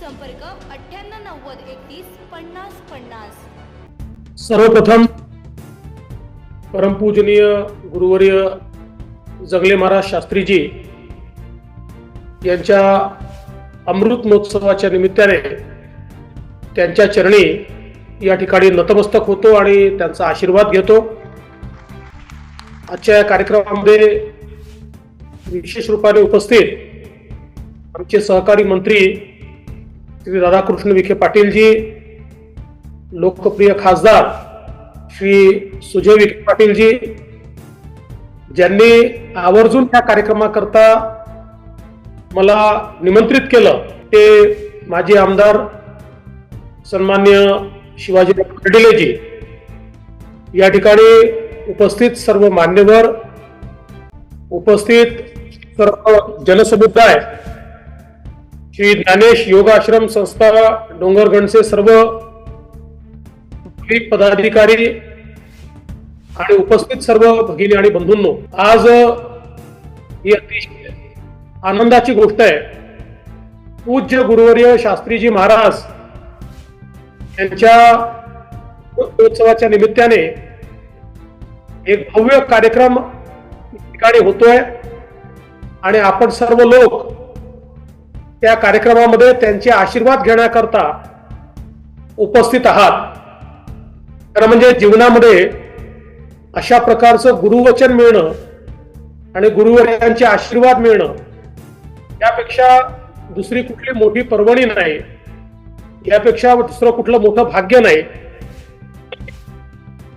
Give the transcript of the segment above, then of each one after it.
संपर्क अठ्ठ्याण्णव नव्वद एकतीस पन्नास पन्नास. सर्वप्रथम परमपूजनीय गुरुवर्य जगले महाराज शास्त्रीजी यांच्या अमृत महोत्सवाच्या निमित्ताने त्यांच्या चरणी या ठिकाणी नतमस्तक होतो आणि त्यांचा आशीर्वाद घेतो. आजच्या या कार्यक्रमामध्ये विशेष रूपाने उपस्थित आमचे सहकारी मंत्री श्री राधाकृष्ण विखे पाटीलजी लोकप्रिय खासदार श्री सुजय विखे पाटीलजी ज्यांनी आवर्जून ह्या कार्यक्रमाकरता मला निमंत्रित केलं ते माजी आमदार सन्मान्य शिवाजी कर्डिलेजी या ठिकाणी उपस्थित सर्व मान्यवर उपस्थित सर्व जनसमुदाय श्री ज्ञानेश योग आश्रम संस्था डोंगरगणचे सर्व पदाधिकारी आणि उपस्थित सर्व भगिनी आणि बंधूंनो आज ही अतिशय आनंदाची गोष्ट आहे. पूज्य गुरुवर्य शास्त्रीजी महाराज यांच्या उत्सवाच्या निमित्ताने एक भव्य कार्यक्रम ठिकाणी होतोय. आणि आपण सर्व लोक त्या कार्यक्रमामध्ये त्यांचे आशीर्वाद घेण्याकरता उपस्थित आहात. खरं म्हणजे जीवनामध्ये अशा प्रकारचं गुरुवचन मिळणं आणि गुरुवर्यांचे आशीर्वाद मिळणं यापेक्षा दुसरी कुठली मोठी पर्वणी नाही. यापेक्षा दुसरं कुठलं मोठं भाग्य नाही.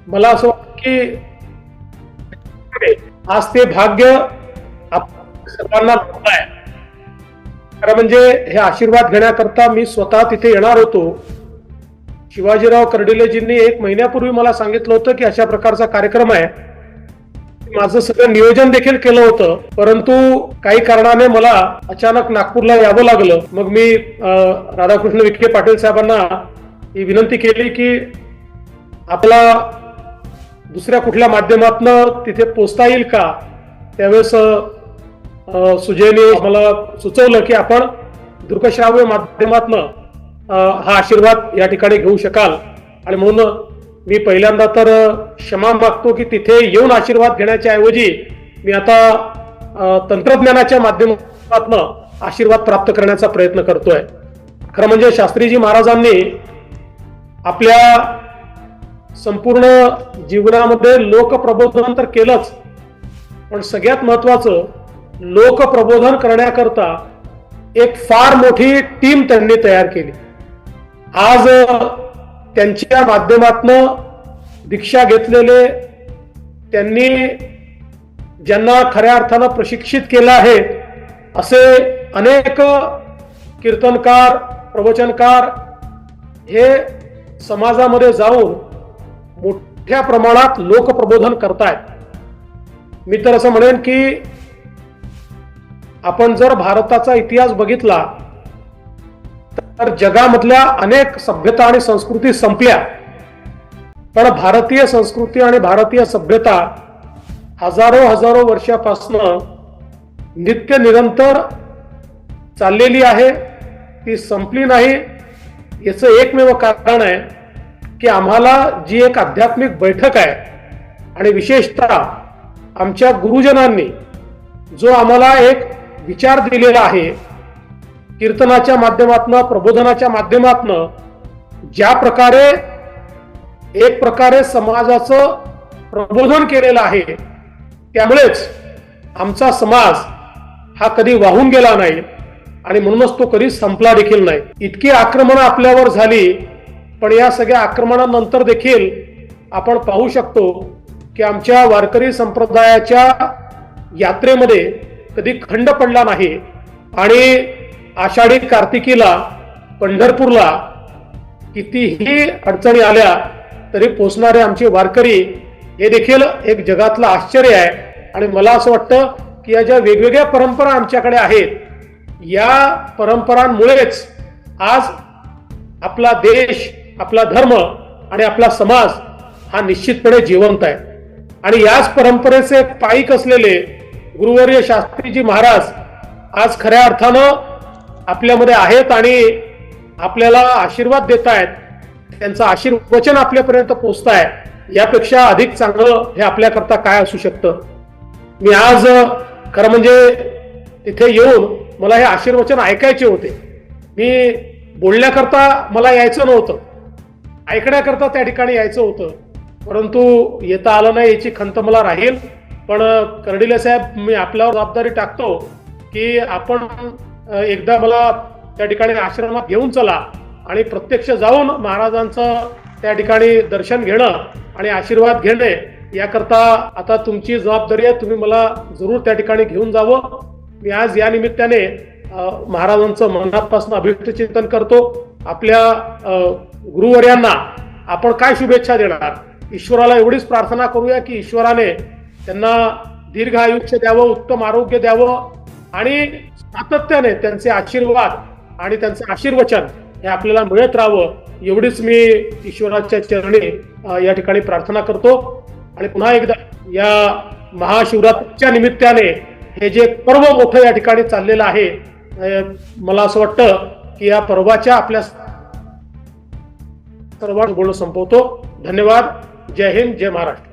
मला असं वाटतं की आज ते भाग्य आप सर्वांना आहे. खरं म्हणजे हे आशीर्वाद घेण्याकरता मी स्वतः तिथे येणार होतो. शिवाजीराव कर्डिलेजींनी एक महिन्यापूर्वी मला सांगितलं होतं की अशा प्रकारचा कार्यक्रम आहे. माझं सगळं नियोजन देखील केलं होतं. परंतु काही कारणाने मला अचानक नागपूरला यावं लागलं. मग मी राधाकृष्ण विखे पाटील साहेबांना ही विनंती केली की आपला दुसऱ्या कुठल्या माध्यमातनं तिथे पोचता येईल का? त्यावेळेस सुजयने मला सुचवलं की आपण दृकश्राव्य माध्यमातनं हा आशीर्वाद या ठिकाणी घेऊ शकाल. आणि म्हणून मी पहिल्यांदा तर क्षमा मागतो की तिथे येऊन आशीर्वाद घेण्याच्या ऐवजी मी आता तंत्रज्ञानाच्या माध्यमातनं आशीर्वाद प्राप्त करण्याचा प्रयत्न करतोय. खरं म्हणजे शास्त्रीजी महाराजांनी आपल्या संपूर्ण जीवनामध्ये लोकप्रबोधन तर केलंच पण सगळ्यात महत्वाचं लोकप्रबोधन करण्याकरता एक फार मोठी टीम त्यांनी तयार केली. आज त्यांच्या माध्यमातनं दीक्षा घेतलेले त्यांनी ज्यांना खऱ्या अर्थानं प्रशिक्षित केलं आहे असे अनेक कीर्तनकार प्रवचनकार हे समाजामध्ये जाऊन मोठ्या प्रमाणात लोकप्रबोधन करतायत. मी तर असं म्हणेन की आपण जर भारताचा इतिहास बघितला तर जगामधल्या अनेक सभ्यता आणि संस्कृती संपल्या. पण भारतीय संस्कृती आणि भारतीय सभ्यता हजारो हजारो वर्षापासनं नित्य निरंतर चाललेली आहे. ती संपली नाही. याचं एकमेव कारण आहे की आम्हाला जी एक आध्यात्मिक बैठक आहे आणि विशेषतः आमच्या गुरुजनांनी जो आम्हाला एक विचार दिलेला आहे. कीर्तनाच्या माध्यमातनं प्रबोधनाच्या माध्यमातनं ज्या प्रकारे एक प्रकारे समाजाचं प्रबोधन केलेलं आहे त्यामुळेच आमचा समाज हा कधी वाहून गेला नाही आणि म्हणूनच तो कधी संपला देखील नाही. इतकी आक्रमणं आपल्यावर झाली पण या सगळ्या आक्रमणानंतर देखील आपण पाहू शकतो की आमच्या वारकरी संप्रदायाच्या यात्रेमध्ये कधी खंड पडला नाही. आणि आषाढी कार्तिकीला पंढरपूरला कितीही अडचणी आल्या तरी पोचणारे आमचे वारकरी हे देखील एक जगातलं आश्चर्य आहे. आणि मला असं वाटतं की या ज्या वेगवेगळ्या परंपरा आमच्याकडे आहेत या परंपरांमुळेच आज आपला देश आपला धर्म आणि आपला समाज हा निश्चितपणे जिवंत आहे. आणि याच परंपरेचे पाईक असलेले गुरुवर्य शास्त्रीजी महाराज आज खऱ्या अर्थानं आपल्यामध्ये आहेत आणि आपल्याला आशीर्वाद देत आहेत त्यांचं आशीर्वचन आपल्यापर्यंत पोचत आहे यापेक्षा अधिक चांगलं हे आपल्याकरता काय असू शकतं? मी आज खरं म्हणजे तिथे येऊन मला हे आशीर्वचन ऐकायचे होते. मी बोलण्याकरता मला यायचं नव्हतं. ऐकण्याकरता त्या ठिकाणी यायचं होतं. परंतु येता आलं नाही याची खंत मला राहील. पण कर्डिले साहेब मी आपल्यावर जबाबदारी टाकतो की आपण एकदा मला त्या ठिकाणी आश्रमात घेऊन चला आणि प्रत्यक्ष जाऊन महाराजांचं त्या ठिकाणी दर्शन घेणं आणि आशीर्वाद घेणे याकरता आता तुमची जबाबदारी आहे. तुम्ही मला जरूर त्या ठिकाणी घेऊन जावं. मी आज या निमित्ताने महाराजांचं मनापासून अभिव्यक्त चिंतन करतो. आपल्या गुरुवर्यांना आपण काय शुभेच्छा देणार? ईश्वराला एवढीच प्रार्थना करूया की ईश्वराने त्यांना दीर्घ आयुष्य द्यावं उत्तम आरोग्य द्यावं आणि सातत्याने त्यांचे आशीर्वाद आणि त्यांचं आशीर्वचन हे आपल्याला मिळत राहावं एवढीच मी ईश्वराच्या चरणी या ठिकाणी प्रार्थना करतो. आणि पुन्हा एकदा या महाशिवरात्रीच्या निमित्ताने हे जे पर्व मोठं या ठिकाणी चाललेलं आहे मला असं वाटतं की या पर्वाच्या आपल्या सर्वांना बोलणं संपवतो. धन्यवाद. जय हिंद जय महाराष्ट्र.